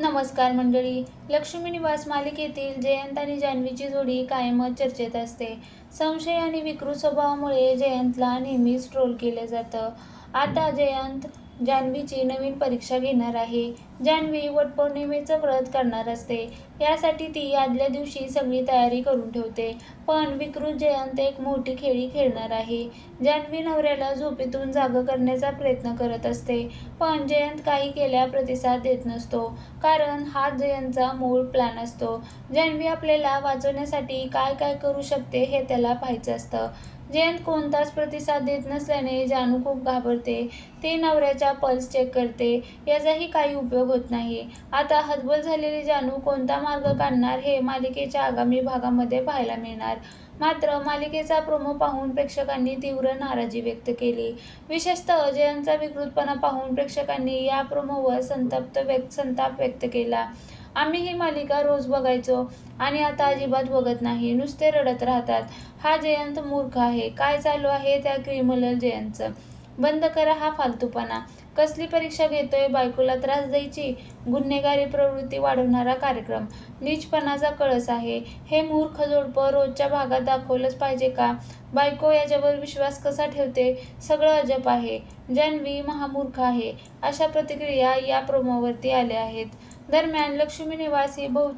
नमस्कार मंडळी. लक्ष्मी निवास मालिकेतील जयंत आणि जान्हवीची जोडी कायमच चर्चेत असते. संशय आणि विकृत स्वभावामुळे जयंतला नेहमीच ट्रोल केलं जातं. आता जयंत जान्हवीची नवीन परीक्षा घेणार आहे. जान्हवी वटपौर्णिमेचं व्रत करणार असते. यासाठी ती आदल्या दिवशी सगळी तयारी करून ठेवते. पण विकृत जयंत एक मोठी खेळी खेळणार आहे. जान्हवी नवऱ्याला झोपेतून जागं करण्याचा प्रयत्न करत असते. पण जयंत काही केल्या प्रतिसाद देत नसतो. कारण हा जयंतचा मूळ प्लॅन असतो. जान्हवी आपल्याला वाचवण्यासाठी काय काय करू शकते हे त्याला पाहायचं असतं. जयंत कोणताच प्रतिसाद देत नसल्याने जानू खूप घाबरते. ते नवऱ्याचा पल्स चेक करते. याचाही काही उपयोग होत नाही आता हतबल झालेली जानू कोणता मार्ग काढणार हे मालिकेच्या आगामी भागामध्ये पाहायला मिळणार. मात्र मालिकेचा प्रोमो पाहून प्रेक्षकांनी तीव्र नाराजी व्यक्त केली. विशेषतः जयंतचा विकृतपणा पाहून प्रेक्षकांनी या प्रोमोवर संतप्त व्यक्त संताप व्यक्त केला. आम्ही ही मालिका रोज बघायचो आणि आता अजिबात बघत नाही. नुसते रडत राहतात. हा जयंत मूर्ख आहे. काय चालू आहे त्या क्रिमिनल जयंतचं? बंद करा हा फालतूपणा. कसली परीक्षा घेतोय बायकोला त्रास द्यायची? गुन्हेगारी प्रवृत्ती वाढवणारा कार्यक्रम. नीचपणाचा कळस आहे. हे मूर्ख जोडपं रोजच्या भागात दाखवलंच पाहिजे का? बायको याच्यावर विश्वास कसा ठेवते? सगळं अजब आहे. जान्हवी महामूर्ख आहे. अशा प्रतिक्रिया या प्रोमोवरती आल्या आहेत. दरम्यान लक्ष्मी निवासी बहुच